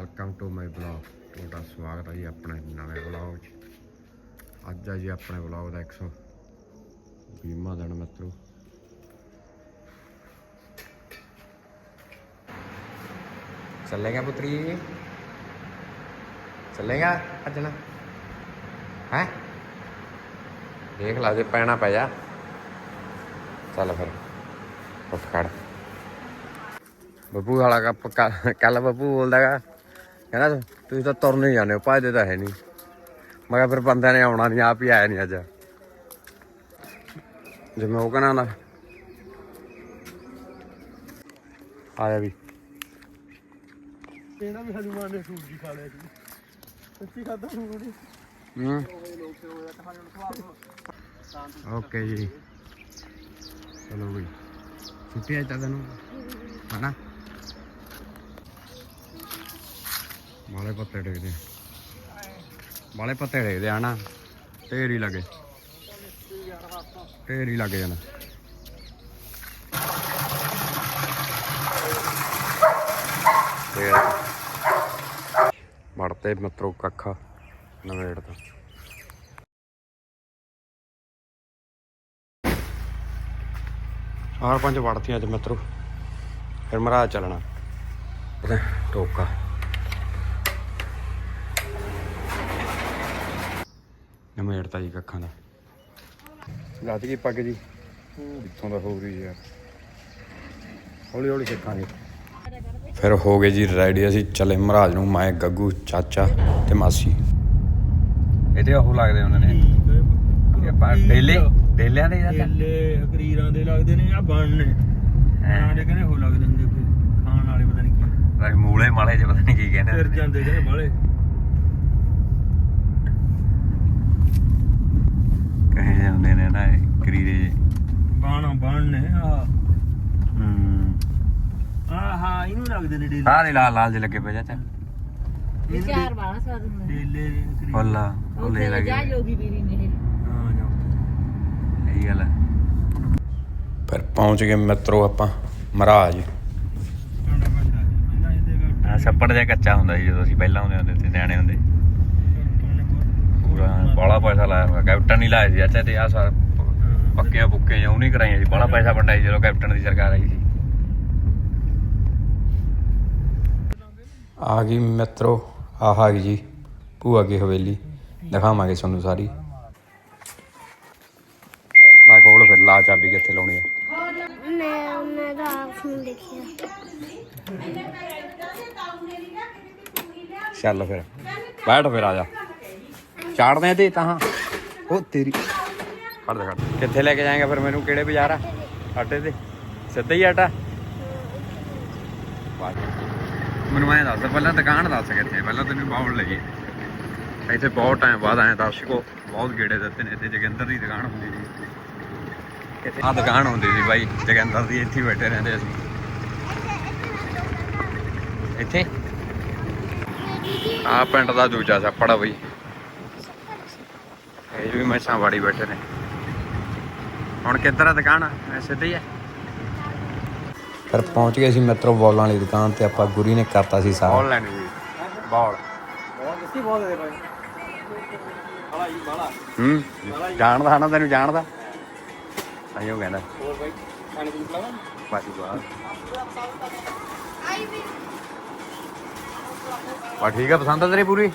Welcome to my blog ਤੁਹਾਡਾ ਸਵਾਗਤ ਹੈ ਜੀ ਆਪਣੇ ਨਵੇਂ ਬਲੌਗ 'ਚ। ਅੱਜ ਆ ਜੀ ਆਪਣੇ ਬਲੌਗ ਦਾ 120ਵਾਂ ਦਿਨ ਮਿੱਤਰੋ। ਚੱਲੇਗਾ ਪੁੱਤਰੀ? ਚੱਲੇਗਾ ਭੱਜਣਾ? ਹੈ? ਦੇਖ ਲਾ ਜੇ ਪੈਣਾ ਪੈ ਜਾ। ਚੱਲ ਫਿਰ, ਉੱਠ ਖੜ। ਬੱਬੂ ਵਾਲਾ ਕੱਪ ਕੱਲ ਬੱਬੂ ਬੋਲਦਾਗਾ ਕਹਿੰਦਾ ਤੁਸੀਂ ਤਾਂ ਤੁਰ ਨਹੀਂ ਜਾਂਦੇ ਹੋ ਭੱਜਦੇ ਤਾਂ ਹੈ ਨਹੀਂ। ਮੈਂ ਕਿਹਾ ਫਿਰ ਬੰਦਿਆਂ ਨੇ ਆਉਣਾ ਨਹੀਂ ਆਪ ਹੀ ਆਇਆ ਨਹੀਂ ਅੱਜ। ਜਿਵੇਂ ਉਹ ਕਹਿੰਦਾ ਨਾ। ਆਇਆ ਵੀ। ਇਹਨਾਂ ਵੀ ਹਨੂਮਾਨ ਨੇ ਸੂਟ ਜੀ ਖਾ ਲਿਆ ਸੀ ਸੱਚੀ ਖਾਦਾ ਨਹੀਂ ਹੂੰ। ਓਕੇ ਜੀ। ਚਲੋ ਬਈ ਛੁੱਟੀ ਆਈ ਤਾਂ ਤੈਨੂੰ ਹਨਾ? ਮਾਲੇ ਪੱਤੇ ਡੇਗਦੇ ਮਾਲੇ ਪੱਤੇ ਡੇਗਦੇ ਆ ਨਾ, ਢੇਰ ਹੀ ਲੱਗੇ। ਢੇਰ ਹੀ ਲੱਗ ਜਾਣਾ। ਵੜਤੇ ਮਤਰੋ ਕੱਖ ਨਵੇੜ ਤੋਂ ਆਰ ਪੰਜ ਵੜਤੀਆਂ ਅੱਜ ਮਿੱਤਰੋ। ਫਿਰ ਮਰਾ ਚੱਲਣਾ। ਟੋਕਾ। ਨਮੇੜਤਾ ਜੀ ਕੱਖਾਂ ਦਾ। ਲੱਤ ਕੀ ਪੱਗ ਜੀ? ਇੱਥੋਂ ਦਾ ਹੋ ਰਹੀ ਯਾਰ? ਹੌਲੀ ਹੌਲੀ ਸਿੱਖਾਂਗੇ ਫਿਰ ਹੋ ਗਏ ਜੀ ਰੈਡੀ ਅਸੀਂ ਚੱਲੇ ਮਹਾਰਾਜ ਨੂੰ ਮੈਂ ਗੱਗੂ ਚਾਚਾ ਤੇ ਮਾਸੀ। ਇਹਦੇ ਉਹ ਲੱਗਦੇ ਉਹਨਾਂ ਨੇ। ਇਹ ਆਪਾਂ ਡੇਲੇ ਡੇਲਿਆਂ ਦੇ ਚਾਚਾ ਡੇਲੇ ਹਕਰੀਰਾਂ ਦੇ ਲੱਗਦੇ ਨੇ ਆ ਬਣ ਨੇ? ਆਂ ਦੇ ਕਹਿੰਦੇ ਹੋ ਲੱਗਦੇ ਨੇ ਕੋਈ। ਖਾਣ ਵਾਲੇ ਪਤਾ ਨਹੀਂ ਕੀ। ਰਾਜ ਮੂਲੇ ਮਾਲੇ ਜੇ ਪਤਾ ਨਹੀਂ ਕੀ ਕਹਿੰਦੇ ਫਿਰ। ਜਾਂਦੇ ਕਹਿੰਦੇ ਬਾਲੇ ਕਹੇ ਜਾਂਦੇ ਨੇ ਨਾ ਕਰੀਰੇ ਬਾਣ ਬਣ ਨੇ ਆ ਹੂੰ। ਆ ਹਾਂ ਇਹਨੂੰ ਲੱਗਦੇ ਨੇ ਡੇਲੇ। ਸਾਰੇ ਲਾਲ ਲਾਲ ਜੇ ਲੱਗੇ ਪਏ ਚਾਚਾ ਵਿਚਾਰ ਬਾਲਾ ਸਵਾਦ ਹੁੰਦਾ। ਡੇਲੇ ਹਕਰੀਰ। ਫੁੱਲਾ ਫੁੱਲੇ ਉੱਥੇ ਲੱਗੇ ਜਾ ਜੋਗੀ ਵੀਰੀ ਨੇ ਇਹ। ਹਾਂ ਜਾ। ਇਹੀ ਗੱਲ ਹੈ ਫਿਰ ਪਹੁੰਚ ਗਏ ਮਿੱਤਰੋ ਆਪਾਂ ਮਹਾਰਾਜ। ਟਾਂਡਾ ਬੰਦਾ ਪਹਿਲਾਂ ਇਹਦੇ ਆ ਛੱਪੜ ਜਿਹਾ ਕੱਚਾ ਹੁੰਦਾ ਸੀ ਜਦੋਂ ਅਸੀਂ ਪਹਿਲਾਂ ਆਉਂਦੇ ਹੁੰਦੇ ਤੇ ਨਿਆਣੇ ਹੁੰਦੇ। ਪੂਰਾ ਬਾਲਾ ਪੈਸਾ ਲਾਇਆ ਹੋਇਆ। ਕੈਪਟਨ ਨਹੀਂ ਲਾਇਆ ਸੀ। ਚਾਚਾ ਤੇ ਆ ਸਾਰ ਪੱਕੀਆਂ ਬੁੱਕੇ ਜਾਂ ਉਹ ਨਹੀਂ ਕਰਾਈਆਂ ਸੀ। ਬਾਲਾ ਪੈਸਾ ਵੰਡਿਆ ਸੀ ਜਦੋਂ ਕੈਪਟਨ ਦੀ ਸਰਕਾਰ ਆਈ ਸੀ। ਆ ਗਈ ਮਿੱਤਰੋ ਆਹ ਆ ਗਈ ਜੀ ਭੂਆ ਕੀ ਹਵੇਲੀ। ਦਿਖਾਵਾਂਗੇ ਤੁਹਾਨੂੰ ਸਾਰੀ। ਮੈਂ ਕੋਲ ਫਿਰ ਲਾ ਚਾਬੀ ਕਿੱਥੇ ਲਾਉਣੀ ਹੈ ਮੈਂ ਉਹਨਾਂ ਦਾ ਫੋਨ ਦੇਖਿਆ। ਚੱਲ ਫਿਰ ਬੈਠ ਫਿਰ ਆ ਜਾ। ਚਾੜਦੇ ਤੇ ਤਾਂ ਉਹ ਤੇਰੀ ਖੜ ਜਾ ਖੜ ਕਿੱਥੇ ਲੈ ਕੇ ਜਾਏਗਾ ਫਿਰ ਮੈਨੂੰ? ਕਿਹੜੇ ਬਾਜ਼ਾਰ ਆ? ਆਟੇ ਤੇ ਸਿੱਧਾ ਹੀ ਆਟਾ। ਮੈਨੂੰ ਐਂ ਦੱਸ ਪਹਿਲਾਂ ਦੁਕਾਨ ਦੱਸ ਕਿੱਥੇ ਪਹਿਲਾਂ ਤੈਨੂੰ ਬਾਉਲ ਲਈਏ। ਇੱਥੇ ਬਹੁਤ ਟਾਈਮ ਬਾਅਦ ਆਏ ਦਰਸ਼ਕੋ ਬਹੁਤ ਗੇੜੇ ਦਿੱਤੇ ਨੇ ਇੱਥੇ। ਜਗਿੰਦਰ ਦੀ ਦੁਕਾਨ ਹੁੰਦੀ ਸੀ। ਇੱਥੇ ਆ ਦੁਕਾਨ ਹੁੰਦੀ ਸੀ ਬਾਈ ਜਗਿੰਦਰ ਦੀ। ਇੱਥੇ ਬੈਠੇ ਰਹਿੰਦੇ ਅਸੀਂ। ਇੱਥੇ? ਆ ਪਿੰਡ ਦਾ ਦੂਜਾ ਛੱਪੜ ਆ ਬਈ। ਇਹ ਵੀ ਮੈਸਾਂ ਵਾੜੀ ਬੈਠੇ ਨੇ। ਹੁਣ ਕਿੱਧਰ ਆ ਦੁਕਾਨ? ਐ ਸਿੱਧੀ ਆ। ਫਿਰ ਪਹੁੰਚ ਗਏ ਸੀ ਮੈਟਰੋ ਬੋਲਾਂ ਵਾਲੀ ਦੁਕਾਨ ਤੇ ਆਪਾਂ ਗੁਰੀ ਨੇ ਕਰਤਾ ਸੀ ਸਾਰਾ। ਬੋਲ ਲੈਣੀ ਸੀ ਬੋਲ। ਕਿੱਥੇ ਬਹੁਤ ਦੇ ਭਾਈ। ਬਾਲਾ ਜੀ ਬਾਲਾ ਹੂੰ ਜਾਣਦਾ ਨਾ ਤੈਨੂੰ ਜਾਣਦਾ। ਆਇਓ ਕਹਿੰਦਾ। ਹੋਰ ਭਾਈ ਖਾਣੇ ਦੀ ਪਲਾਵਾ ਬਾਕੀ ਬਾਤ ਵਾ ਠੀਕ ਆ ਪਸੰਦ ਆ ਤੇਰੀ ਪੂਰੀ?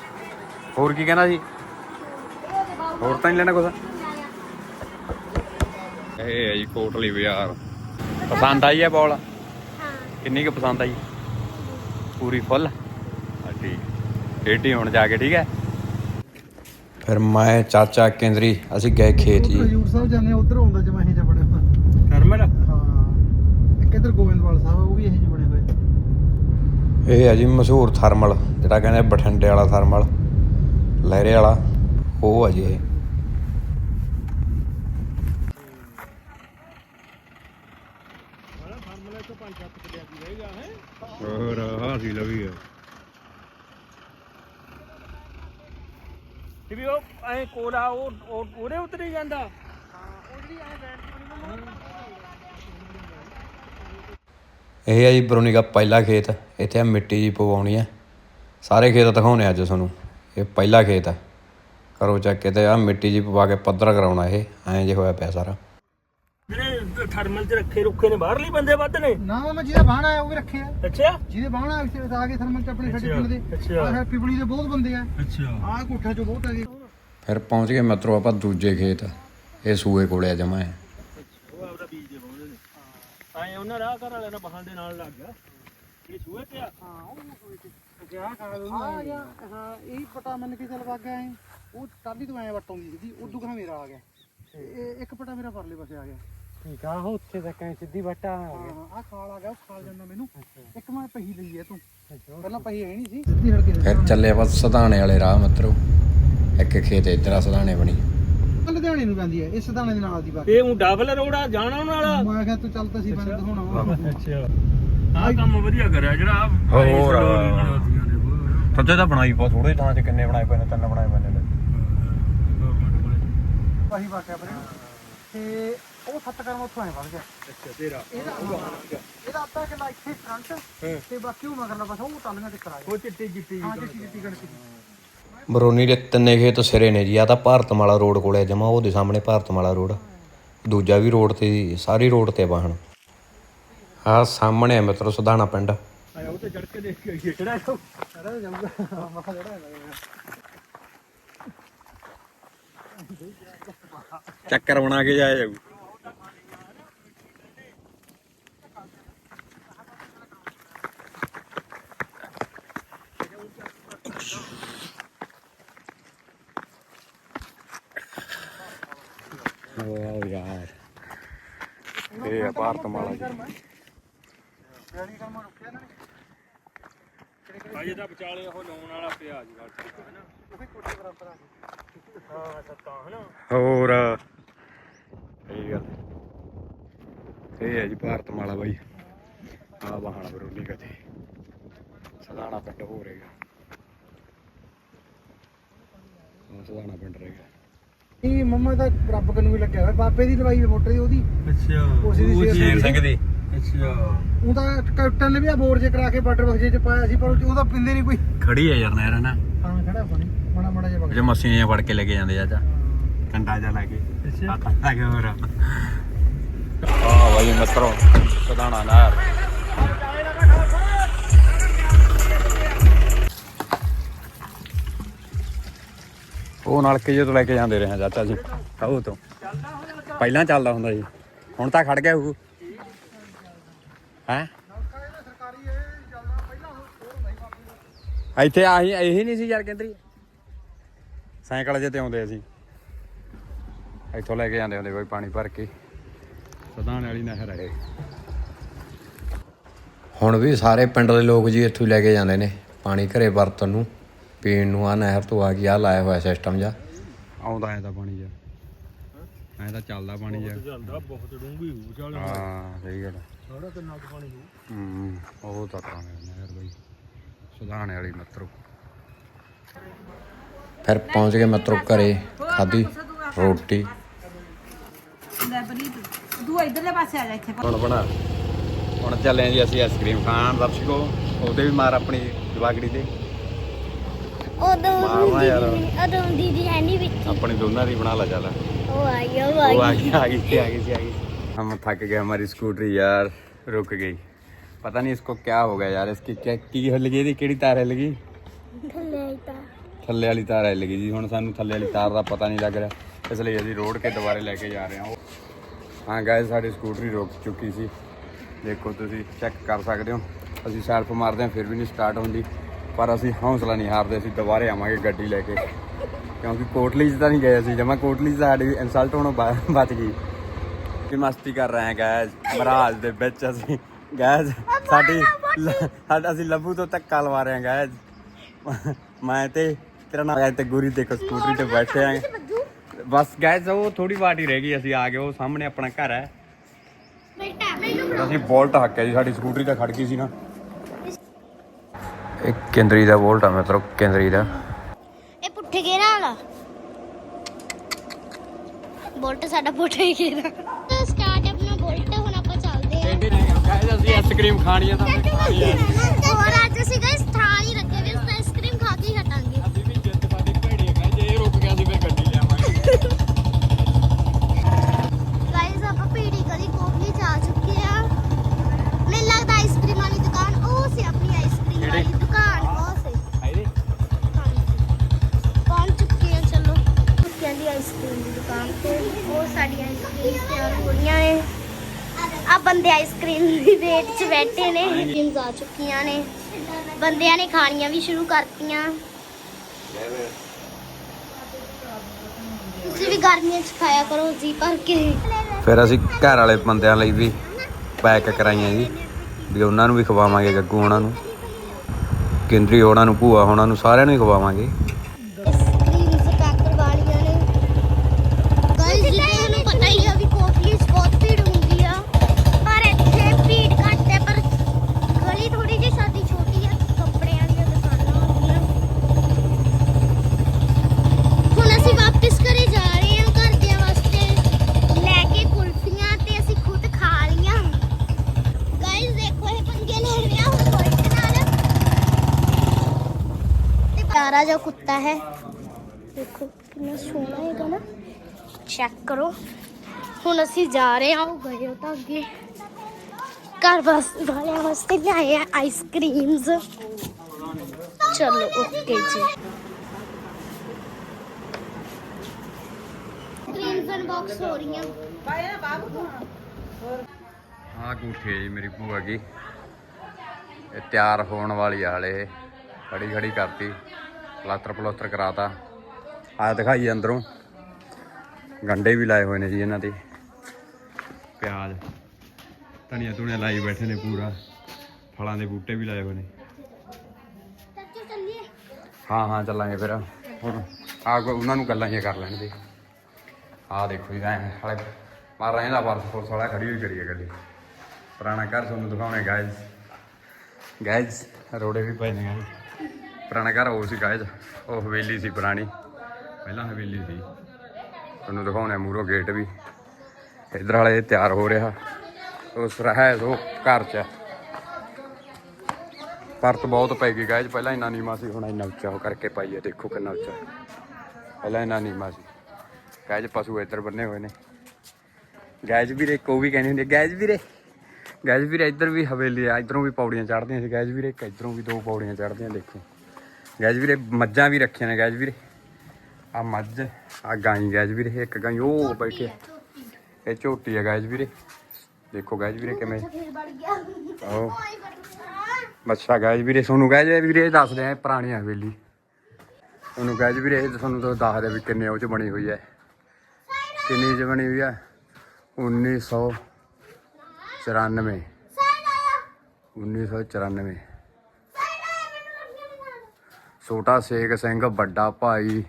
ਹੋਰ ਕੀ ਕਹਿਣਾ ਸੀ? ਹੋਰ ਤਾਂ ਨਹੀਂ ਲੈਣਾ ਕੁਛ? ਇਹ ਹੈ ਜੀ ਕੋਟਲੀ ਬਾਜ਼ਾਰ। ਪਸੰਦ ਆਈ ਹੈ ਬੋਲ? ਹਾਂ। ਕਿੰਨੀ ਕੁ ਪਸੰਦ ਆਈ? ਪੂਰੀ ਫੁੱਲ? ਠੀਕ। ਏਟੀ ਹੁਣ ਜਾ ਕੇ ਠੀਕ ਹੈ? ਫਿਰ ਮੈਂ ਚਾਚਾ ਕੇਂਦਰੀ ਅਸੀਂ ਗਏ ਖੇਤ ਜੀ। ਹਜੂਰ ਸਾਹਿਬ ਜਾਂਦੇ ਉਧਰ ਆਉਂਦਾ ਜਮਾ ਇਹ ਹੋਇਆ। ਥਰਮਲ ਹਾਂ। ਇੱਕ ਇਧਰ ਗੋਬਿੰਦਵਾਲ ਸਾਹਿਬ ਉਹ ਵੀ ਇਹ ਜਿਹੇ ਬਣੇ ਹੋਏ। ਇਹ ਹੈ ਜੀ ਮਸ਼ਹੂਰ ਥਰਮਲ ਜਿਹੜਾ ਕਹਿੰਦੇ ਬਠਿੰਡੇ ਵਾਲਾ ਥਰਮਲ ਲਹਿਰੇ ਵਾਲਾ। ਉਹ ਹੈ ਜੀ ਇਹ। ਰਹੇਗਾ ਹੈ ਹੋਰ ਹਾਸੀ ਲਵੀ ਹੈ ਤੇ ਵੀ ਉਹ ਐ ਕੋਲਾ ਉਹ ਉਹ- ਉਹਦੇ ਉੱਤੇ ਹੀ ਜਾਂਦਾ? ਇਹ ਹੈ ਜੀ ਬਰੋਨੀ ਦਾ ਪਹਿਲਾ ਖੇਤ। ਇੱਥੇ ਆ ਮਿੱਟੀ ਜੀ ਪਵਾਉਣੀ ਹੈ ਸਾਰੇ ਖੇਤ ਦਿਖਾਉਣੇ ਅੱਜ ਤੁਹਾਨੂੰ। ਇਹ ਪਹਿਲਾ ਖੇਤ ਹੈ ਕਰੋ ਚੈੱਕ ਕਿਤੇ ਆ ਮਿੱਟੀ ਜੀ ਪਵਾ ਕੇ ਪੱਧਰ ਕਰਾਉਣਾ ਇਹ ਐਂ ਜੇ ਹੋਇਆ ਪਿਆ ਸਾਰਾ। ਜਿਹੜੇ ਥਰਮਲ ਚ ਰੱਖੇ ਰੁੱਖੇ ਨੇ ਬਾਹਰਲੀ ਬੰਦੇ ਵੱਧ ਨੇ। ਨਾ ਮੈਂ ਜਿਹਦਾ ਬਾਹਣਾ ਆਇਆ ਉਹ ਵੀ ਰੱਖਿਆ ਅੱਛਾ। ਜਿਹਦੇ ਬਾਹਣਾ ਇੱਥੇ ਆ ਕੇ ਥਰਮਲ ਚ ਆਪਣੇ ਸਾਡੇ ਅੱਛਾ, ਪਿੰਡ ਦੇ ਅੱਛਾ। ਆਹ ਪਿਪਲੀ ਦੇ ਬਹੁਤ ਬੰਦੇ ਆ। ਅੱਛਾ। ਆਹ ਕੋਠਾ ਚ ਬਹੁਤ ਹੈਗੇ। ਫਿਰ ਪਹੁੰਚ ਗਏ ਮਿੱਤਰੋ ਆਪਾਂ ਦੂਜੇ ਖੇਤ। ਇਹ ਸੂਏ ਕੋਲੇ ਆ ਜਮਾ ਹੈ ਉਹ ਆਪਦਾ ਬੀਜ ਦੇ ਪਾਉਂਦੇ ਨੇ। ਆਏ ਉਹਨਾਂ ਰਾਹ ਘਰ ਵਾਲਿਆਂ ਦਾ ਬਹਾਨ ਦੇ ਨਾਲ ਲੱਗ ਗਿਆ। ਇਹ ਸੂਏ ਤੇ ਆ? ਹਾਂ ਉਹ ਕੋਈ ਤੇ। ਆ ਹਾਂ ਹਾਂ ਇਹ ਪਟਾ ਮੰਨ ਕੇ ਚੱਲ ਵਗ ਗਿਆ ਇਹ ਉਹ ਟਾਲੀ ਤੋਂ ਐ ਵਟਾਉਂਦੀ ਸੀਗੀ ਉਦੋਂ ਕਹਾ ਮੇਰਾ ਆ ਗਿਆ। ਤੇ ਇਹ ਇੱਕ ਪਟਾ ਮੇਰਾ ਪਰਲੇ ਪਾਸੇ ਆ ਗਿਆ। ਠੀਕ ਆ ਉੱਥੇ ਤੱਕ ਸਿੱਧੀ ਵੱਟਾ ਹਾਂ ਆ ਖਾਲ ਆ ਗਿਆ ਉਹ ਖਾਲ ਜਾਂਦਾ ਮੈਨੂੰ। ਇੱਕ ਮੈਂ ਪਹੀ ਲਈ ਐ ਤੂੰ। ਪਹਿਲਾਂ ਪਹੀ ਹੈ ਨਹੀਂ ਸੀ। ਸਿੱਧੀ ਹੜ ਕੇ ਫਿਰ ਚੱਲੇ ਆਪਾਂ ਸਧਾਣੇ ਵਾਲੇ ਰਾਹ ਮਿੱਤਰੋ ਇੱਕ ਖੇਤ ਇੱਧਰ ਆ ਸਧਾਣੇ ਬਣੀ। ਲੁਧਿਆਣੇ ਨੂੰ ਪੈਂਦੀ ਹੈ ਇਸ ਦਾਣੇ ਦੇ ਨਾਲ ਦੀ ਬਾਤ। ਇਹ ਉਹ ਡਬਲ ਰੋਡ ਆ ਜਾਣਾ ਉਹਨਾਂ ਵਾਲਾ? ਮੈਂ ਕਿਹਾ ਤੂੰ ਚੱਲ ਤਾਂ ਸੀ ਬੰਦ ਦਿਖਾਉਣਾ ਅੱਛਾ। ਆਹ ਕੰਮ ਵਧੀਆ ਕਰਿਆ ਜਿਹੜਾ ਹੋਰ। ਥੱਲੇ ਤਾਂ ਬਣਾਈ ਪਾ ਥੋੜੇ ਥਾਂ 'ਚ ਕਿੰਨੇ ਬਣਾਏ ਪਏ ਨੇ ਤਿੰਨ ਬਣਾਏ ਪਏ ਨੇ ਵਾਕਿਆ ਤੇ ਉਹ ਸੱਤ ਕਰਮ ਉੱਥੋਂ ਐ ਵੜ ਗਿਆ। ਅੱਛਾ ਤੇਰਾ। ਇਹਦਾ ਇਹਦਾ ਅੱਧਾ ਕਿਲਾ ਇੱਥੇ ਫਰੰਟ ਤੇ ਬਾਕੀ ਉਹ ਮਗਰਲਾ ਪਾਸਾ ਉਹ ਟਾਲੀਆਂ ਤੇ ਕਰਾਇਆ। ਉਹ ਚਿੱਟੀ ਚਿੱਟੀ ਹਾਂ ਜਿੱਤੀ ਗਣਤੀ ਬਰੋਨੀ ਦੇ ਤਿੰਨੇ ਖੇਤ ਸਿਰੇ ਨੇ ਜੀ ਆ ਤਾਂ ਭਾਰਤਮਾਲਾ ਰੋਡ ਕੋਲੇ ਜਮਾ ਉਹਦੇ ਸਾਹਮਣੇ ਭਾਰਤਮਾਲਾ ਰੋਡ। ਦੂਜਾ ਵੀ ਰੋਡ ਤੇ ਸਾਰੀ ਰੋਡ ਤੇ ਵਾਹਣ। ਆ ਸਾਹਮਣੇ ਹੈ ਮਿੱਤਰੋ ਸਧਾਣਾ ਪਿੰਡ। ਆਇਆ ਉਹ ਤੇ ਚੜ ਕੇ ਦੇਖ ਕੇ ਆਈਏ। ਕਿਹੜਾ ਉਹ ਅਰੇ ਜਾਊਗਾ ਮਸਾ ਜਿਹੜਾ ਚੱਕਰ ਬਣਾ ਕੇ ਜਾਇਆ ਜਾਊ। ਵਾਹ ਯਾਰ। ਇਹ ਆ ਭਾਰਤਮਾਲਾ ਜੀ। ਡੈਡੀ ਕਰਮ ਰੁਕਿਆ ਨਾ ਅਜੇ ਤਾਂ ਵਿਚਾਲੇ ਉਹ ਲਾਉਣ ਵਾਲਾ ਪਿਆ ਜੀ ਗੱਲ ਹੈ ਨਾ? ਉਹਦੇ ਕੋਠੇ ਬਰਾਬਰ ਆ ਗਏ। ਹਾਂ ਸੱਤਾ ਹਨਾ ਹੋਰ? ਇਹ ਗੱਲ। ਇਹ ਹੈ ਜੀ ਭਾਰਤਮਾਲਾ ਬਾਈ। ਆ ਵਾਹਣਾ ਬਰੋਨੀ ਕਦੇ। ਸਦਾਣਾ ਪਿੰਡ ਹੋ ਰਹੇਗਾ ਉਹ ਸਦਾਣਾ ਪਿੰਡ ਰਹੇਗਾ ਇਹ ਮੰਮਾ ਦਾ ਰੱਬ ਕਨੂੰ ਵੀ ਲੱਗਿਆ ਹੋਇਆ। ਬਾਬੇ ਦੀ ਦਵਾਈ ਮੋਟਰ ਦੀ ਉਹਦੀ। ਅੱਛਾ ਉਸੇ ਦੀ ਸ਼ੇਰ ਸਿੰਘ ਦੀ। ਅੱਛਾ। ਉਹਦਾ ਕੈਪਟਨ ਨੇ ਵੀ ਆ ਬੋਰ ਜੇ ਕਰਾ ਕੇ ਵਾਟਰ ਬਕਸੇ ਚ ਪਾਇਆ ਸੀ ਪਰ ਉਹ 'ਚ ਉਹਦਾ ਪਿੰਦੇ ਨਹੀਂ ਕੋਈ। ਖੜੀ ਹੈ ਯਾਰ ਨਹਿਰ ਨਾ ਹਾਂ ਖੜਾ ਪਾਣੀ ਮਾੜਾ ਮਾੜਾ ਜਿਹਾ ਜੋ ਮੱਸੀਆਂ ਜਿਹੀਆਂ ਫੜ ਕੇ ਲੈ ਕੇ ਜਾਂਦੇ ਆ ਚਾ ਕੰਡਾ ਜਾ ਲਾ ਕੇ। ਅੱਛਾ। ਆ ਕੰਡਾ ਕੇ ਹੋਰ ਆ? ਬਾਈ ਮਿੱਤਰੋ ਸਦਾਣਾ ਨਹਿਰ। ਉਹ ਨਲਕੇ ਜੇ ਤੋਂ ਲੈ ਕੇ ਜਾਂਦੇ ਰਹੇ ਆ ਚਾਚਾ ਜੀ ਕਹੋ ਤੋਂ। ਪਹਿਲਾਂ ਚੱਲਦਾ ਹੁੰਦਾ ਸੀ ਹੁਣ ਤਾਂ ਖੜ ਗਿਆ ਉਹ। ਹੈ? ਸਰਕਾਰੀ ਇਹ ਚੱਲਦਾ ਪਹਿਲਾਂ ਹੋਰ ਹੁੰਦਾ ਸੀ ਬਾਬੇ ਇੱਥੇ ਆਹੀ ਇਹੀ ਨਹੀਂ ਸੀ ਯਾਰ ਕੇਂਦਰੀ। ਸਾਈਕਲ ਜੇ ਤੇ ਆਉਂਦੇ ਅਸੀਂ ਇੱਥੋਂ ਲੈ ਕੇ ਜਾਂਦੇ ਹੁੰਦੇ ਕੋਈ ਪਾਣੀ ਭਰ ਕੇ। ਸਦਾਨ ਵਾਲੀ ਨਹਿਰ ਹੈ ਹੁਣ ਵੀ ਸਾਰੇ ਪਿੰਡ ਦੇ ਲੋਕ ਜੀ ਇੱਥੋਂ ਲੈ ਕੇ ਜਾਂਦੇ ਨੇ। ਪਾਣੀ ਘਰੇ ਵਰਤਨ ਨੂੰ ਪੀਣ ਨੂੰ ਆ ਨਹਿਰ ਤੋਂ ਆ ਗਈ ਆ ਲਾਇਆ ਹੋਇਆ ਸਿਸਟਮ ਜਾ ਆਉਂਦਾ ਐ ਤਾਂ ਪਾਣੀ ਜਾ ਐ ਤਾਂ ਚੱਲਦਾ ਪਾਣੀ ਜਾ ਚੱਲਦਾ ਬਹੁਤ ਡੂੰਘੀ ਹੋ ਚੱਲ। ਹਾਂ ਸਹੀ ਗੱਲ ਫਿਰ ਪਹੁੰਚ ਗਏ ਮਤਰੋ ਘਰੇ ਖਾਦੀ ਰੋਟੀ। ਹੁਣ ਚੱਲੇ ਜੀ ਅਸੀਂ ਆਈਸਕ੍ਰੀਮ ਖਾਣ ਦਰਸ਼ਕੋ ਉਹਦੇ ਵੀ ਮਾਰ ਆਪਣੀ ਜਵਾਗੜੀ ਤੇ। ਆਪਣੀ ਦੋਨਾਂ ਦੀ ਬਣਾ ਲਾ ਚੱਲ। ਉਹ ਆਈ ਉਹ ਆਈ ਆ ਗਈ ਆ ਗਈ ਸੀ ਆ ਗਈ ਸੀ ਹਮ ਥੱਕ ਗਏ ਹਮਾਰੀ ਸਕੂਟਰੀ ਯਾਰ। रुक गई पता नहीं इसको क्या हो गया यार इसकी क्या की हिल गई थी ਕਿਹੜੀ ਤਾਰ ਹਿੱਲ ਗਈ ਥੱਲੇ ਆਈ ਤਾਂ ਥੱਲੇ ਵਾਲੀ ਤਾਰ ਹਿੱਲ ਗਈ ਜੀ ਹੁਣ ਸਾਨੂੰ ਥੱਲੇ ਵਾਲੀ ਤਾਰ ਦਾ ਪਤਾ ਨਹੀਂ ਲੱਗ ਰਿਹਾ ਇਸ ਲਈ ਅਸੀਂ ਰੋਡ ਕੇ ਦੁਬਾਰੇ ਲੈ ਕੇ ਜਾ ਰਹੇ ਹਾਂ ਹਾਂ ਗਾਇਸ ਸਾਡੀ ਸਕੂਟਰੀ ਰੁਕ ਚੁੱਕੀ ਸੀ ਦੇਖੋ ਤੁਸੀਂ ਚੈੱਕ ਕਰ ਸਕਦੇ ਹੋ ਅਸੀਂ ਸੈਲਫ ਮਾਰਦੇ ਹਾਂ ਫਿਰ ਵੀ ਨਹੀਂ ਸਟਾਰਟ ਹੁੰਦੀ ਪਰ ਅਸੀਂ ਹੌਸਲਾ ਨਹੀਂ ਹਾਰਦੇ ਅਸੀਂ ਦੁਬਾਰੇ ਆਵਾਂਗੇ ਗੱਡੀ ਲੈ ਕੇ ਕਿਉਂਕਿ ਕੋਟਲੀ 'ਚ ਤਾਂ ਨਹੀਂ ਗਏ ਅਸੀਂ ਜਮਾ ਕੋਟਲੀ 'ਚ ਸਾਡੀ ਇਨਸਲਟ ਹੋਣੋਂ ਬ- ਬਚ ਗਈ ਕਿ ਮਸਤੀ ਕਰ ਰਹੇ ਹਾਂ ਗਾਇਸ ਮਹਾਰਾਜ ਦੇ ਵਿੱਚ ਅਸੀਂ ਗਾਇਸ ਸਾਡੀ ਸਾਡਾ ਅਸੀਂ ਲੱਭੂ ਤੋਂ ਧੱਕਾ ਲਵਾ ਰਹੇ ਹਾਂ ਗਾਇਸ ਮੈਂ ਤੇ, ਤੇਰਾ ਨਾਮ ਹੈ ਤੇ ਗੁਰੀ ਤੇ ਸਕੂਟਰੀ ਤੇ ਬੈਠੇ ਆਂ ਬਸ ਗਾਇਸ ਉਹ ਥੋੜੀ ਵਾਟ ਰਹਿ ਗਈ, ਅਸੀਂ ਆ ਗਏ, ਉਹ ਸਾਹਮਣੇ ਆਪਣਾ ਘਰ ਹੈ। ਅਸੀਂ ਬੋਲਟ ਹੱਕਿਆ ਜੀ, ਸਾਡੀ ਸਕੂਟਰੀ ਤਾਂ ਖੜ ਗਈ ਸੀ ਨਾ। ਇਹ ਕੇਂਦਰੀ ਦਾ ਬੋਲਟ ਆ, ਮਤਲਬ ਕੇਂਦਰੀ ਦਾ। ਇਹ ਪੁੱਠੇ ਗੇਰਾਂ ਵਾਲਾ। ਬੋਲਟ ਸਾਡਾ ਪੁੱਠੇ ਗੇਰਾਂ ਆਂ ਆਈਸਕ੍ਰੀਮ ਖਾਣੀ ਆ ਤਾਂ ਹੋਰ ਅੱਜ ਅਸੀਂ ਗਏ ਸਥਾਨ ਹੀ ਰੱਖੇ ਵੀ ਇਸ ਆ ਬੰਦੇ ਆਈਸਕ੍ਰੀਮ ਦੀ ਵੇਟ 'ਚ ਬੈਠੇ ਨੇ ਆਈਸਕ੍ਰੀਮਸ ਆ ਚੁੱਕੀਆਂ ਨੇ। ਬੰਦਿਆਂ ਨੇ ਖਾਣੀਆਂ ਵੀ ਸ਼ੁਰੂ ਕਰਤੀਆਂ। ਤੁਸੀਂ ਵੀ ਗਰਮੀਆਂ 'ਚ ਖਾਇਆ ਕਰੋ ਜੀ ਭਰ ਕੇ। ਫਿਰ ਅਸੀਂ ਘਰ ਵਾਲੇ ਬੰਦਿਆਂ ਲਈ ਵੀ ਪੈਕ ਕਰਾਈਆਂ ਜੀ, ਵੀ ਉਹਨਾਂ ਨੂੰ ਵੀ ਖਵਾਵਾਂਗੇ, ਗੱਗੂ ਉਹਨਾਂ ਨੂੰ, ਕੇਂਦਰੀ ਉਹਨਾਂ ਨੂੰ, ਭੂਆ ਉਹਨਾਂ ਨੂੰ, ਸਾਰਿਆਂ ਨੂੰ ਹੀ ਖਵਾਵਾਂਗੇ ਆਈਸਕ੍ਰੀਮਸ ਪੈਕ ਕਰਵਾਣੀਆਂ ਨੇ ਗਾਇਸ ਜਿੱਦਾਂ ਤੁਹਾਨੂੰ ਪਤਾ ਹੀ ਆ ਵੀ ਕੋਟਲੀ 'ਚ ਬਹੁਤ ਭੀੜ ਹੁੰਦੀ ਆ ਪਰ ਇੱਥੇ ਭੀੜ ਘੱਟ ਹੈ ਪਰ ਗਲੀ ਥੋੜੀ ਜਿਹੀ ਸਾਡੀ ਛੋਟੀ ਆ ਕੱਪੜਿਆਂ ਦੀਆਂ ਦੁਕਾਨਾਂ ਹੁੰਦੀਆਂ ਹੁਣ ਅਸੀਂ ਵਾਪਸ ਘਰੇ ਜਾ ਰਹੇ ਹਾਂ ਘਰਦਿਆਂ ਵਾਸਤੇ ਲੈ ਕੇ ਕੁਲਫੀਆਂ ਤੇ ਅਸੀਂ ਖੁਦ ਖਾ ਲੀਆਂ ਗਾਇਸ ਦੇਖੋ ਇਹ ਪੰਗੇ ਲੈ ਰਿਹਾ ਹੁਣ ਕੋਈ ਨਾਲ ਤੇ ਪਿਆਰਾ ਜਿਹਾ ਕੁੱਤਾ ਹੈ ਦੇਖੋ ਕਿੰਨਾ ਸੋਹਣਾ ਹੈਗਾ ਨਾ। ਚੈੱਕ ਕਰੋ। ਹੁਣ ਅਸੀਂ ਜਾ ਰਹੇ ਹਾਂ ਉਹ ਗਏ ਉਹ ਤਾਂ ਅੱਗੇ। ਘਰ ਬਸ ਵਾਲਿਆਂ ਵਾਸਤੇ ਲਿਆਏ ਆ ਆਈਸਕ੍ਰੀਮਸ ਚਲੋ ਓਕੇ ਜੀ। ਆਈਸਕ੍ਰੀਮਸ ਅਨਬਾਕਸ ਹੋ ਰਹੀਆਂ। ਆ ਗੂਠੀ ਜੀ ਮੇਰੀ ਭੂਆ ਕੀ ਇਹ ਤਿਆਰ ਹੋਣ ਵਾਲੀ ਆ ਹਲੇ ਖੜੀ ਖੜੀ ਕਰਤੀ। ਪਲਾਸਟਰ ਪਲਾਸਟਰ ਕਰਾਤਾ। ਆ ਦਿਖਾਈ ਅੰਦਰੋਂ। ਗੰਡੇ ਵੀ ਲਾਏ ਹੋਏ ਨੇ ਜੀ ਇਹਨਾਂ ਤੇ ਪਿਆਜ਼ ਧਨੀਆ ਧੁਨੀਆ ਲਾਈ ਬੈਠੇ ਨੇ ਪੂਰਾ। ਫਲਾਂ ਦੇ ਬੂਟੇ ਵੀ ਲਾਏ ਹੋਏ ਨੇ। ਹਾਂ ਹਾਂ ਚੱਲਾਂਗੇ ਫਿਰ। ਹੁਣ ਆ ਉਹਨਾਂ ਨੂੰ ਗੱਲਾਂ ਹੀ ਕਰ ਲੈਣ ਦੇ। ਆ ਦੇਖੋ ਜੀ ਐ ਹਲੇ ਮਾਰ ਰਹੇ ਦਾ ਪਰਸ ਪੁਰਸ ਵਾਲਾ ਖੜੀ ਹੋਈ ਕਰੀ ਹੈ ਗੱਡੀ। ਪੁਰਾਣਾ ਘਰ ਤੁਹਾਨੂੰ ਦਿਖਾਉਣੇ ਗਾਇਜ਼ ਗਾਇਜ਼ ਰੋੜੇ ਵੀ ਪਏ ਨੇ। ਗਾਇਜ਼ ਪੁਰਾਣਾ ਘਰ ਉਹ ਸੀ ਗਾਇਜ਼ ਉਹ ਹਵੇਲੀ ਸੀ ਪੁਰਾਣੀ। ਪਹਿਲਾਂ ਹਵੇਲੀ ਸੀ। ਤੁਹਾਨੂੰ ਦਿਖਾਉਣੇ ਮੂਰੋ ਗੇਟ ਵੀ। ਇਧਰ ਵਾਲੇ ਤਿਆਰ ਹੋ ਰਿਹਾ। ਉਸ ਰਹਿ ਉਹ ਘਰ ਚ। ਪਰਤ ਬਹੁਤ ਪੈ ਗਈ ਗਾਇਜ਼ ਪਹਿਲਾਂ ਇੰਨਾ ਨੀਮਾ ਸੀ, ਹੁਣ ਇੰਨਾ ਉੱਚਾ ਹੋ ਕਰਕੇ ਪਾਈ ਹੈ ਦੇਖੋ ਕਿੰਨਾ ਉੱਚਾ। ਪਹਿਲਾਂ ਇੰਨਾ ਨੀਮਾ ਸੀ। ਗਾਇਜ਼ ਪਸ਼ੂ ਇੱਧਰ ਬੰਨੇ ਹੋਏ ਨੇ। ਗਾਇਜ਼ ਵੀਰੇ ਕੋ ਵੀ ਕਹਿੰਦੇ ਹੁੰਦੇ ਗਾਇਜ਼ ਵੀਰੇ। ਗਾਇਜ਼ ਵੀਰੇ, ਇੱਧਰ ਵੀ ਹਵੇਲੀ ਆ, ਇੱਧਰੋਂ ਵੀ ਪੌੜੀਆਂ ਚੜ੍ਹਦੀਆਂ ਸੀ। ਗਾਇਜ਼ ਵੀਰੇ ਇੱਧਰੋਂ ਵੀ ਦੋ ਪੌੜੀਆਂ ਚੜ੍ਹਦੀਆਂ, ਦੇਖੋ। ਗਾਇਜ਼ ਵੀਰੇ, ਮੱਝਾਂ ਵੀ ਰੱਖੀਆਂ ਨੇ ਗਾਇਜ਼ ਵੀਰੇ। ਆ ਮੱਝ ਆ ਗਾਂ ਗਾਇਜ਼ ਵੀਰੇ ਇੱਕ ਗਾਂ ਉਹ ਬੈਠੀ। ਇਹ ਝੋਟੀ ਆ ਗਾਇਜ਼ ਵੀਰੇ। ਦੇਖੋ ਗਾਇਜ਼ ਵੀਰੇ ਕਿਵੇਂ। ਉਹ ਬੱਚਾ ਗਾਇਜ਼ ਵੀਰੇ ਤੁਹਾਨੂੰ ਗਾਇਜ਼ ਵੀਰੇ ਦੱਸਦੇ ਆ ਪੁਰਾਣੀ ਹਵੇਲੀ। ਤੁਹਾਨੂੰ ਗਾਇਜ਼ ਵੀਰੇ ਇਹ ਤੁਹਾਨੂੰ ਦੱਸਦੇ ਵੀ ਕਿੰਨੇ ਉਹ ਚ ਬਣੀ ਹੋਈ ਹੈ। ਕਿੰਨੀ ਚ ਬਣੀ ਹੋਈ ਹੈ? 1994 1994 ਛੋਟਾ ਸੇਖ ਸਿੰਘ ਵੱਡਾ ਭਾਈ।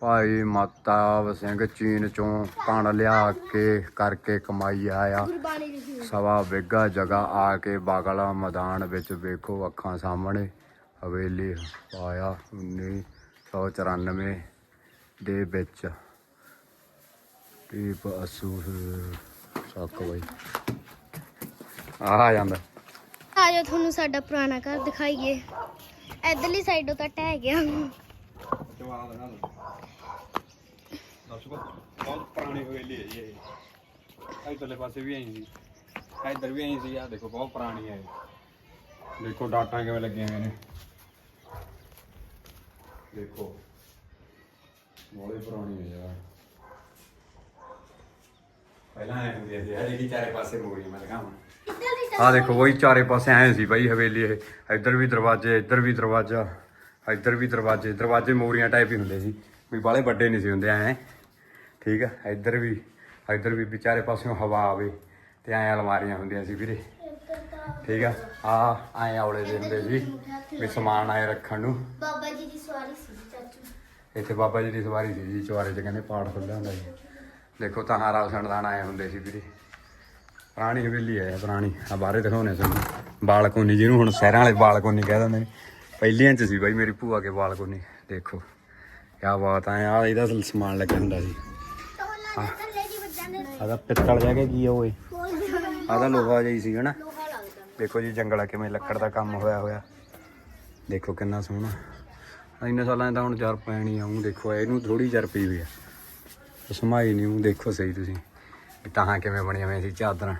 ਭਾਈ ਮਾਤਾ ਸਿੰਘ ਚੀਨ ਚੋਂ ਕਣ ਲਿਆ ਕੇ ਕਰਕੇ ਕਮਾਈ ਆਇਆ। ਸਵਾ ਵਿਗਾ ਜਗ੍ਹਾ ਆ ਕੇ ਬਾਗਲਾ ਮੈਦਾਨ ਵਿੱਚ ਵੇਖੋ ਅੱਖਾਂ ਸਾਹਮਣੇ। ਹਵੇਲੀ ਪਾਇਆ 1994 ਦੇ ਵਿੱਚ। ਟੀਪ ਅਸੂ ਸੱਕ ਬਈ। ਆ ਜਾਂਦਾ। ਆ ਜਾਓ ਤੁਹਾਨੂੰ ਸਾਡਾ ਪੁਰਾਣਾ ਘਰ ਦਿਖਾਈਏ। ਇਧਰਲੀ ਸਾਈਡੋਂ ਤਾਂ ਟਹਿ ਗਿਆ। ਬਹੁਤ ਪੁਰਾਣੀ ਹਵੇਲੀ ਹੈ ਜੀ ਇਹ। ਇਧਰਲੇ ਪਾਸੇ ਵੀ ਆਈ ਸੀ। ਇਧਰ ਵੀ ਆਈ ਸੀ। ਆ ਦੇਖੋ, ਬਹੁਤ ਪੁਰਾਣੀ ਹੈ ਇਹ। ਦੇਖੋ, ਡਾਟਾਂ ਕਿਵੇਂ ਲੱਗੀਆਂ ਹੋਈਆਂ ਨੇ। ਦੇਖੋ ਬਹੁਤ ਪੁਰਾਣੀ ਹੈ ਯਾਰ। ਪਹਿਲਾਂ ਐ ਹੁੰਦੀ ਸੀ। ਹਰੇ ਕੀ ਚਾਰੇ ਪਾਸੇ ਮੋਰੀ ਮੈਂ ਲਗਾਵਾਂ ਆ ਦੇਖੋ ਵਹੀ ਚਾਰੇ ਪਾਸੇ ਐ ਸੀ ਬਾਈ ਹਵੇਲੀ ਇਹ। ਇੱਧਰ ਵੀ ਦਰਵਾਜ਼ੇ, ਇੱਧਰ ਵੀ ਦਰਵਾਜ਼ਾ। ਇੱਧਰ ਵੀ ਦਰਵਾਜ਼ੇ। ਦਰਵਾਜ਼ੇ ਮੋਰੀਆਂ ਟਾਈਪ ਹੀ ਹੁੰਦੇ ਸੀ। ਵੀ ਬਾਲੇ ਵੱਡੇ ਨਹੀਂ ਸੀ ਹੁੰਦੇ, ਐ। ਠੀਕ ਆ? ਇੱਧਰ ਵੀ ਇੱਧਰ ਵੀ ਵਿਚਾਰੇ ਪਾਸਿਓਂ ਹਵਾ ਆਵੇ ਤੇ ਐ ਅਲਮਾਰੀਆਂ ਹੁੰਦੀਆਂ ਸੀ ਵੀਰੇ। ਠੀਕ ਆ? ਆ ਐ ਔਲੇ ਦੇ ਹੁੰਦੇ ਸੀ ਵੀ ਸਮਾਨ ਆਏ ਰੱਖਣ ਨੂੰ। ਬਾਬਾ ਜੀ ਦੀ ਸਵਾਰੀ ਸੀ ਚਾਚੂ। ਇੱਥੇ ਬਾਬਾ ਜੀ ਦੀ ਸਵਾਰੀ ਸੀ ਜੀ ਚੁਆਰੇ 'ਚ ਕਹਿੰਦੇ ਪਾਠ ਖੁੱਲ੍ਹਾ ਹੁੰਦਾ ਸੀ। ਦੇਖੋ ਤਾਂ ਹਾਰਾ ਸੰਦਾਨ ਆਏ ਹੁੰਦੇ ਸੀ ਵੀਰੇ। ਪੁਰਾਣੀ ਹਵੇਲੀ ਹੈ ਪੁਰਾਣੀ। ਆ ਬਾਹਰੇ ਦਿਖਾਉਣੇ ਸਾਨੂੰ ਬਾਲਕੋਨੀ ਜਿਹਨੂੰ ਹੁਣ ਸ਼ਹਿਰਾਂ ਵਾਲੇ ਬਾਲਕੋਨੀ ਕਹਿ ਦਿੰਦੇ ਨੇ। ਪਹਿਲੀਆਂ 'ਚ ਸੀ ਬਾਈ ਮੇਰੀ ਭੂਆ ਕੇ ਬਾਲਕੋਨੀ। ਦੇਖੋ ਕਿਆ ਬਾਤ ਆ ਆ ਇਹਦਾ ਸਮਾਨ ਲੱਗਿਆ ਹੁੰਦਾ ਸੀ। ਆਦਾ ਪਿੱਤਲ ਜਾ ਕੇ ਕੀ ਆ ਓਏ? ਦੇ ਆਦਾ ਲੋਹਾ ਹੀ ਸੀ ਹਨਾ? ਦੇਖੋ ਜੀ ਜੰਗਲਾ ਕਿਵੇਂ ਲੱਕੜ ਦਾ ਕੰਮ ਹੋਇਆ ਹੋਇਆ। ਦੇਖੋ ਕਿੰਨਾ ਸੋਹਣਾ। ਇੰਨੇ ਸਾਲਾਂ ਤਾਂ ਹੁਣ ਚਾਰ ਪੈਣੀ ਆਉਂ ਦੇਖੋ ਇਹਨੂੰ ਥੋੜੀ ਚਰ ਪਈ ਵੀ ਆ। ਸਮਾਈ ਨਹੀਂ ਉਹ ਦੇਖੋ ਸਹੀ ਤੁਸੀਂ। ਤਾਂ ਕਿਵੇਂ ਬਣੀਆਂ ਹੋਈਆਂ ਸੀ ਚਾਦਰਾਂ।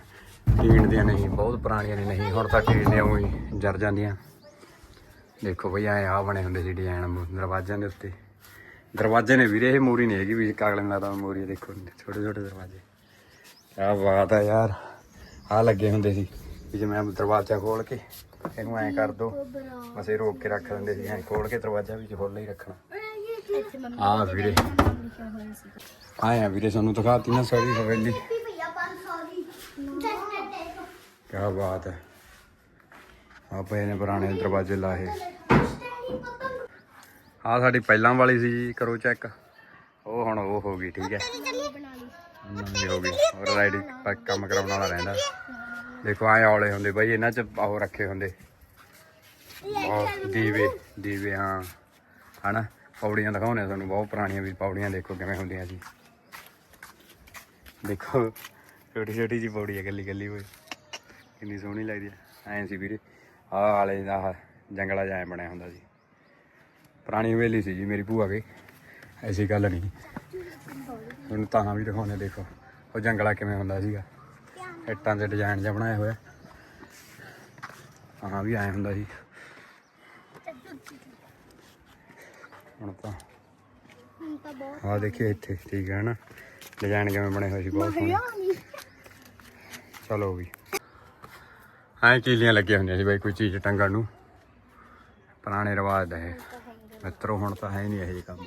ਟੀਨ ਦੀਆਂ ਨਹੀਂ ਬਹੁਤ ਪੁਰਾਣੀਆਂ ਨੇ ਨਹੀਂ ਹੁਣ ਤਾਂ ਟੀਨ ਨੇ ਉਹੀ ਜਰ ਜਾਂਦੀਆਂ। ਦੇਖੋ ਬਈ ਐ ਆ ਬਣੇ ਹੁੰਦੇ ਸੀ ਡਿਜ਼ਾਈਨ ਦਰਵਾਜ਼ਿਆਂ ਦੇ ਉੱਤੇ। ਦਰਵਾਜ਼ੇ ਨੇ ਵੀਰੇ, ਇਹ ਮੋਰੀ ਨਹੀਂ ਹੈਗੀ ਵੀ ਕਾਗਲੇ ਨਾਲ ਤਾਂ ਮੋਰੀ ਦੇਖੋ ਛੋਟੇ ਛੋਟੇ ਦਰਵਾਜ਼ੇ। ਕਿਆ ਬਾਤ ਹੈ ਯਾਰ, ਆ ਲੱਗੇ ਹੁੰਦੇ ਸੀ ਵੀ ਜਿਵੇਂ ਦਰਵਾਜ਼ਾ ਖੋਲ ਕੇ ਇਹਨੂੰ ਐਂ ਕਰ ਦੋ, ਬਸ ਇਹ ਰੋਕ ਕੇ ਰੱਖ ਦਿੰਦੇ ਸੀ, ਐਂ ਖੋਲ ਕੇ ਦਰਵਾਜ਼ਾ ਵੀ ਖੋਲ੍ਹ ਹੀ ਰੱਖਣਾ। ਆ ਵੀਰੇ ਨਾਮ ਵੀਰੇ, ਸਾਨੂੰ ਦਿਖਾਤੀ ਨਾ ਸਾਰੀ ਹਵੇਲੀ। ਭਈਆ 500 ਦੀ ਕੀ ਬਾਤ ਹੈ ਆ ਨੇ ਪੁਰਾਣੇ ਦਰਵਾਜ਼ੇ ਲਾਏ। ਆ ਸਾਡੀ ਪਹਿਲਾਂ ਵਾਲੀ ਸੀ ਜੀ ਕਰੋ ਚੈੱਕ ਉਹ ਹੁਣ ਉਹ ਹੋ ਗਈ ਠੀਕ ਹੈ। ਨਵੀਂ ਹੋ ਗਈ। ਹੋਰ ਰਾਈਡਿੰਗ ਕੰਮ ਕਰਾਉਣ ਵਾਲਾ ਰਹਿੰਦਾ। ਦੇਖੋ ਆਏ ਔਲੇ ਹੁੰਦੇ ਬਾਈ ਇਹਨਾਂ ਚ ਉਹ ਰੱਖੇ ਹੁੰਦੇ। ਉਹ ਦੀਵੇ ਦੀਵੇ ਹਾਂ। ਹਨਾ ਪੌੜੀਆਂ ਦਿਖਾਉਣੇ ਤੁਹਾਨੂੰ ਬਹੁਤ ਪੁਰਾਣੀਆਂ ਵੀ ਪੌੜੀਆਂ ਦੇਖੋ ਕਿਵੇਂ ਹੁੰਦੀਆਂ ਸੀ ਦੇਖੋ ਛੋਟੀ ਛੋਟੀ ਜੀ ਪੌੜੀ ਹੈ ਗੱਲੀ ਗੱਲੀ ਹੋਈ। ਕਿੰਨੀ ਸੋਹਣੀ ਲੱਗਦੀ ਹੈ ਐਂ ਸੀ ਵੀਰੇ। ਆਹ ਵਾਲੇ ਦਾ ਆਹ ਜੰਗਲਾ ਐਂ ਬਣਿਆ ਹੁੰਦਾ ਸੀ। ਪੁਰਾਣੀ ਹਵੇਲੀ ਸੀ ਜੀ ਮੇਰੀ ਭੂਆ ਕੇ ਐਸੀ ਗੱਲ ਨਹੀਂ। ਤੁਹਾਨੂੰ ਤਾਂ ਵੀ ਦਿਖਾਉਣੇ ਦੇਖੋ। ਉਹ ਜੰਗਲਾ ਕਿਵੇਂ ਹੁੰਦਾ ਸੀਗਾ। ਇੱਟਾਂ ਦੇ ਡਿਜ਼ਾਈਨ ਜਿਹਾ ਬਣਾਇਆ ਹੋਇਆ। ਤਾਂ ਵੀ ਐਂ ਹੁੰਦਾ ਸੀ। ਹੁਣ ਤਾਂ ਹੁਣ ਤਾਂ ਆਹ ਦੇਖੀਏ ਇੱਥੇ, ਠੀਕ ਹੈ ਨਾ? ਡਿਜ਼ਾਈਨ ਕਿਵੇਂ ਬਣੇ ਹੋਏ ਸੀ, ਬਹੁਤ ਸੋਹਣੇ। ਚਲੋ ਵੀ। ਐਂ ਕੀਲੀਆਂ ਲੱਗੀਆਂ ਹੁੰਦੀਆਂ ਸੀ ਬਾਈ, ਕੋਈ ਚੀਜ਼ ਟੰਗਣ ਨੂੰ। ਪੁਰਾਣੇ ਰਿਵਾਜ ਦਾ ਇਹ। ਮਿੱਤਰੋ, ਹੁਣ ਤਾਂ ਹੈ ਹੀ ਨਹੀਂ ਇਹੋ ਜਿਹੇ ਕੰਮ।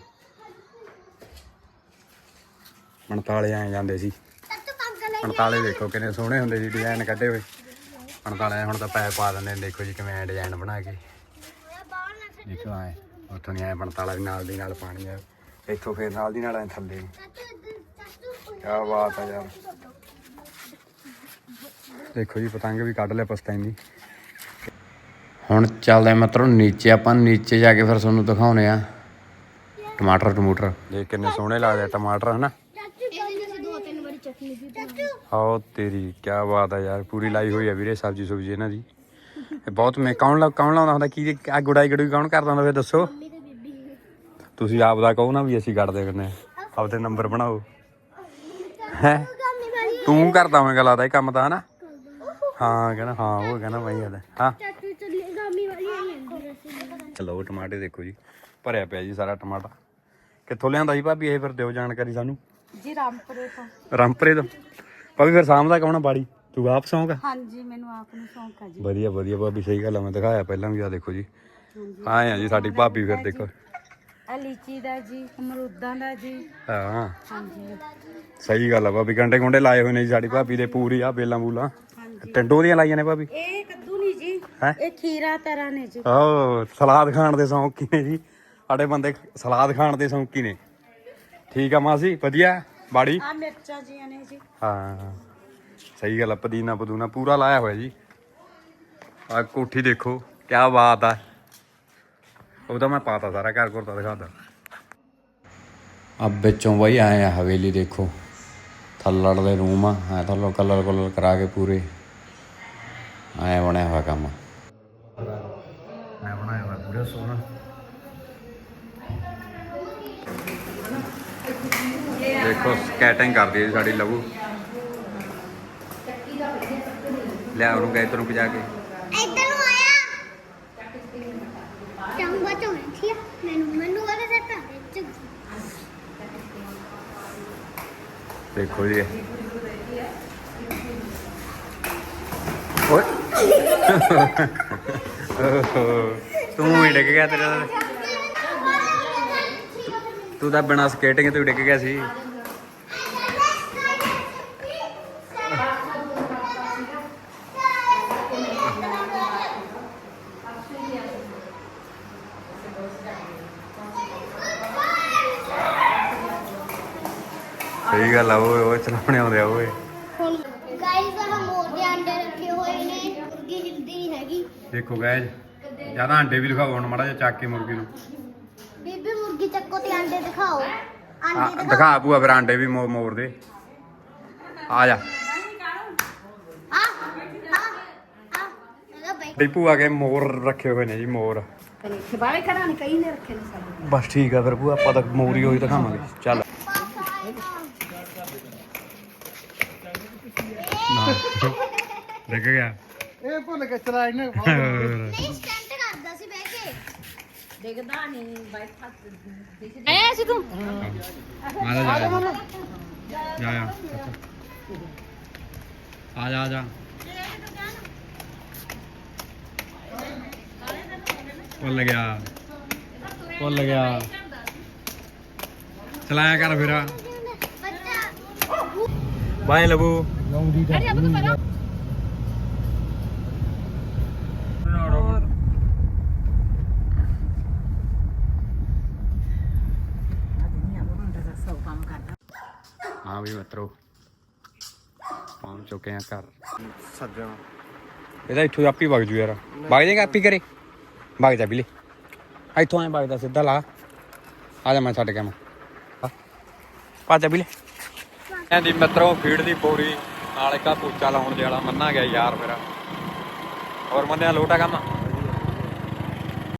ਮਣਤਾਲੇ ਆਏ ਜਾਂਦੇ ਸੀ। ਤੱਤੂ ਮਣਤਾਲੇ ਦੇਖੋ ਕਿੰਨੇ ਸੋਹਣੇ ਹੁੰਦੇ ਸੀ ਡਿਜ਼ਾਈਨ ਕੱਢੇ ਹੋਏ। ਮਣਤਾਲੇ ਹੁਣ ਤਾਂ ਪੈ ਪਾ ਦਿੰਦੇ ਦੇਖੋ ਜੀ ਕਿਵੇਂ ਡਿਜ਼ਾਈਨ ਬਣਾ ਕੇ। ਦੇਖੋ ਆਏ ਉੱਥੋਂ ਨਹੀਂ ਆਏ ਮਣਤਾਲਾ ਵੀ ਨਾਲ ਦੀ ਨਾਲ ਪਾਣੀ ਆ ਇੱਥੋਂ ਫੇਰ ਨਾਲ ਦੀ ਨਾਲ ਆਏ ਥੱਲੇ। ਤੱਤੂ ਤੱਤੂ ਕੀ ਬਾਤ ਆ ਯਾਰ। ਦੇਖੋ ਜੀ, ਪਤੰਗ ਵੀ ਕੱਢ ਲਿਆ ਪਸਤੈਨੀ। ਹੁਣ ਚੱਲਦੇ ਆ ਮਤਲਬ ਨੀਚੇ ਆਪਾਂ ਨੀਚੇ ਜਾ ਕੇ ਫਿਰ ਤੁਹਾਨੂੰ ਦਿਖਾਉਨੇ ਆ ਟਮਾਟਰ ਟਮੂਟਰ। ਦੇਖ ਕਿੰਨੇ ਸੋਹਣੇ ਲੱਗਦੇ ਆ ਟਮਾਟਰ ਹਨਾ? ਇਹਦੇ ਵਿੱਚ ਦੋ ਤਿੰਨ ਵਾਰੀ ਚਟਨੀ ਵੀ ਬਣਾਈ ਆਓ ਤੇਰੀ ਕੀ ਬਾਤ ਆ ਯਾਰ ਪੂਰੀ ਲਾਈ ਹੋਈ ਆ ਵੀਰੇ ਸਬਜੀ ਸੁਬਜੀ ਇਹਨਾਂ ਦੀ। ਇਹ ਬਹੁਤ ਮੈਂ ਕੌਣ ਲਾ ਕੌਣ ਲਾਉਂਦਾ ਹੁੰਦਾ ਕੀ ਆ ਗੁੜਾਈ ਗੜੂਈ ਕੌਣ ਕਰਦਾ ਹੁੰਦਾ ਫਿਰ ਦੱਸੋ। ਤੁਸੀਂ ਆਪ ਦਾ ਕਹੋ ਨਾ ਵੀ ਅਸੀਂ ਕੱਢਦੇ ਕਰਨੇ ਆਪਦੇ ਨੰਬਰ ਬਣਾਓ। ਹੈ? ਤੂੰ ਕਰਦਾ ਹੋਵੇਂਗਾ ਲੱਗਦਾ ਇਹ ਕੰਮ ਤਾਂ ਹਨਾ? ਹਾਂ ਕਹਿੰਦਾ ਹਾਂ ਉਹ ਕਹਿੰਦਾ ਮੈਂ ਹਾਂ ਚਾਚੂ ਚੱਲੀ ਗਾਮੀ ਵਾਲੀ ਆਈ ਜਾਂਦੀ ਅਸੀਂ ਚਲੋ ਉਹ ਟਮਾਟੇ ਦੇਖੋ ਜੀ। ਭਰਿਆ ਪਿਆ ਜੀ ਸਾਰਾ ਟਮਾਟਾ। ਕਿੱਥੋਂ ਲਿਆਂਦਾ ਜੀ ਭਾਬੀ ਇਹ ਫਿਰ ਦਿਓ ਜਾਣਕਾਰੀ ਸਾਨੂੰ? ਜੀ ਰਾਮਪੁਰੇ ਤੋਂ। ਰਾਮਪਰੇ ਤੋਂ? ਭਾਬੀ ਫਿਰ ਸ਼ਾਮ ਦਾ ਕਹਣਾ ਬਾੜੀ? ਤੂੰ ਆਪ ਸੌਂਕ ਆ? ਹਾਂਜੀ ਮੈਨੂੰ ਆਪ ਨੂੰ ਸ਼ੌਂਕ ਆ ਜੀ। ਵਧੀਆ ਵਧੀਆ ਭਾਬੀ ਸਹੀ ਗੱਲ ਆ ਮੈਂ ਦਿਖਾਇਆ ਪਹਿਲਾਂ ਵੀ ਆ ਦੇਖੋ ਜੀ। ਆਏ ਆ ਜੀ ਸਾਡੀ ਭਾਬੀ ਫਿਰ ਦੇਖੋ। ਆ ਲੀਚੀ ਦਾ ਜੀ ਅਮਰੂਦਾਂ ਦਾ ਜੀ। ਹਾਂ। ਹਾਂਜੀ। ਸਹੀ ਗੱਲ ਆ ਭਾਬੀ ਗੰਡੇ ਗੁੰਡੇ ਲਾਏ ਹੋਏ ਨੇ ਜੀ ਸਾਡੀ ਭਾਬੀ ਦੇ ਪੂਰੀ ਆ ਬੇਲਾਂ ਬੂਲਾਂ ਟੰਡੋ ਦੀਆਂ ਲਾਈਆਂ ਨੇ ਭਾਬੀ। ਇਹ ਕੱਦੂ ਜੀ। ਹੈਂ? ਇਹ ਖੀਰਾ ਤਰ੍ਹਾਂ ਨੇ ਜੀ। ਓ ਸਲਾਦ ਖਾਣ ਦੇ ਸ਼ੌਂਕੀ ਨੇ ਜੀ। ਸਾਡੇ ਬੰਦੇ ਸਲਾਦ ਖਾਣ ਦੇ ਸ਼ੌਂਕੀ ਨੇ। ਠੀਕ ਆ ਮਾਸੀ ਵਧੀਆ? ਬਾੜੀ? ਆ ਮਿਰਚਾਂ ਜੀਆਂ ਨੇ ਜੀ। ਹਾਂ। ਸਹੀ ਗੱਲ ਆ ਪਦੀਨਾ ਪਦੂਨਾ ਪੂਰਾ ਲਾਇਆ ਹੋਇਆ ਜੀ। ਆ ਕੋਠੀ ਦੇਖੋ ਕੀ ਬਾਤ ਆ। ਉਹਦਾ ਮੈਂ ਪਾਤਾ ਸਾਰਾ ਘਰ ਘਰ ਤਾਂ ਦਿਖਾਦਾ। ਅਬ ਵਿੱਚੋਂ ਬਈ ਆਏ ਆ ਹਵੇਲੀ ਦੇਖੋ। ਥੱਲੜ ਦੇ ਰੂਮ ਆ ਐ ਥੱਲੋਂ ਕਲਰ ਕਲਰ ਕਰਾ ਕੇ ਪੂਰੇ। ਆਏ ਬਣਿਆ ਹੋਇਆ ਕੰਮ। ਮੈਂ ਬਣਾਇਆ ਹੋਇਆ ਪੂਰਾ ਸੋਹਣਾ। ਦੇਖੋ ਸਕੈਟਿੰਗ ਕਰਦੀ ਹੈ ਸਾਡੀ ਲਹੂ। ਲਿਆ ਉਹਨੂੰ ਗਏ ਤੈਨੂੰ ਭਜਾ ਕੇ। ਇੱਧਰ ਨੂੰ ਆਇਆ। ਚਾਹੂਗਾ ਤਾਂ ਠੀਕ ਹੈ ਮੈਨੂੰ ਮੈਨੂੰ ਵਾਲੇ ਸੈੱਟ ਆ ਦੇ ਚੁੱਕ ਦੇਖੋ ਜੀ। ਓਏ। ਤੂੰ ਹੀ ਡਿੱਗ ਗਿਆ ਤੇਰਾ ਤੂੰ ਤਾਂ ਬਿਨਾ ਸਕੇਟਿੰਗ ਤੋਂ ਹੀ ਡਿੱਗ ਗਿਆ ਸੀ। ਸਹੀ ਗੱਲ ਆ ਓਏ ਓਏ ਚਲਾਉਣੇ ਆਉਂਦੇ ਆ ਓਏ ਹੁਣ ਗਾਇਸ ਆਹ ਮੋਰ ਦੇ ਅੰਡੇ ਰੱਖੇ ਹੋਏ ਨੇ ਮੁਰਗੀ ਹਿਲਦੀ ਨਹੀਂ ਹੈਗੀ ਦੇਖੋ ਗੈਜ ਜ਼ਿਆਦਾ ਅੰਡੇ ਵੀ ਦਿਖਾਓ ਹੁਣ ਮਾੜਾ ਜਿਹਾ ਚੱਕ ਕੇ ਮੁਰਗੀ ਨੂੰ। ਬੀਬੀ ਮੁਰਗੀ ਚੱਕੋ ਤੇ ਅੰਡੇ ਦਿਖਾਓ। ਆ, ਅੰਡੇ ਦਿਖਾਓ। ਦਿਖਾ ਭੂਆ ਫਿਰ ਅੰਡੇ ਵੀ ਮੋ- ਮੋੜ ਦੇ। ਆ ਜਾ। ਆ ਆ ਆ ਇਹਦਾ ਭੂਆ ਕੇ ਮੋਰ ਰੱਖੇ ਹੋਏ ਨੇ ਜੀ ਮੋਰ। ਖਿਬਾਲੇ ਘਰਾਂ ਨੇ ਕਈ ਨੇ ਰੱਖੇ ਨੇ ਸਾਡੇ। ਬਸ ਠੀਕ ਆ ਫਿਰ ਭੂਆ ਆਪਾਂ ਤਾਂ ਮੋਰ ਹੋਈ ਦਿਖਾਵਾਂਗੇ। ਚੱਲ। ਪਾਪਾ ਦੇਖ ਗਿਆ। ਇਹ ਭੁੱਲ ਕੇ ਚਲਾ ਇਹਨੇ ਨਹੀਂ ਸਟੰਟ ਕਰਦਾ ਸੀ ਬਹਿ ਕੇ। ਦੇਖਦਾ ਨਹੀਂ ਬੈਠਾ ਦਿਖਦਾ ਐ ਸੀ ਤੂੰ ਮਾਰਾ ਜਾ ਜਾ। ਜਾ ਆ ਜਾ ਆ ਜਾ। ਭੁੱਲ ਗਿਆ। ਭੁੱਲ ਗਿਆ। ਚਲਾਇਆ ਕਰ ਫਿਰ। ਬਾਏ ਲਬੂ ਲੌਂਗ ਦੀ ਵੀ ਮਿੱਤਰੋ। ਪਹੁੰਚ ਚੁੱਕੇ ਆ ਘਰ। ਸੱਜਣਾ। ਇਹਦਾ ਇੱਥੋਂ ਆਪੀ ਵਗ ਜੂ ਯਾਰ। ਵਗ ਜਾਏਗਾ ਆਪੀ ਕਰੇ ਵਗ ਜਾ ਬਿਲੇ ਇੱਥੋਂ ਐ ਵਗਦਾ ਸਿੱਧਾ ਲਾ। ਆ ਜਾ ਮੈਂ ਛੱਡ ਕੇ ਮੈਂ ਪਾ ਜਾ ਬਿਲੇ ਐਂਦੀ ਮਿੱਤਰੋ ਫੀਡ ਦੀ ਪੂਰੀ ਨਾਲ ਇੱਕ ਪੂਚਾ ਲਾਉਣ ਦੇ ਵਾਲਾ ਮੰਨਾ ਗਿਆ ਯਾਰ ਫਿਰ ਹੋਰ ਮੰਨਿਆ ਲੋਟਾ ਕੰਮ?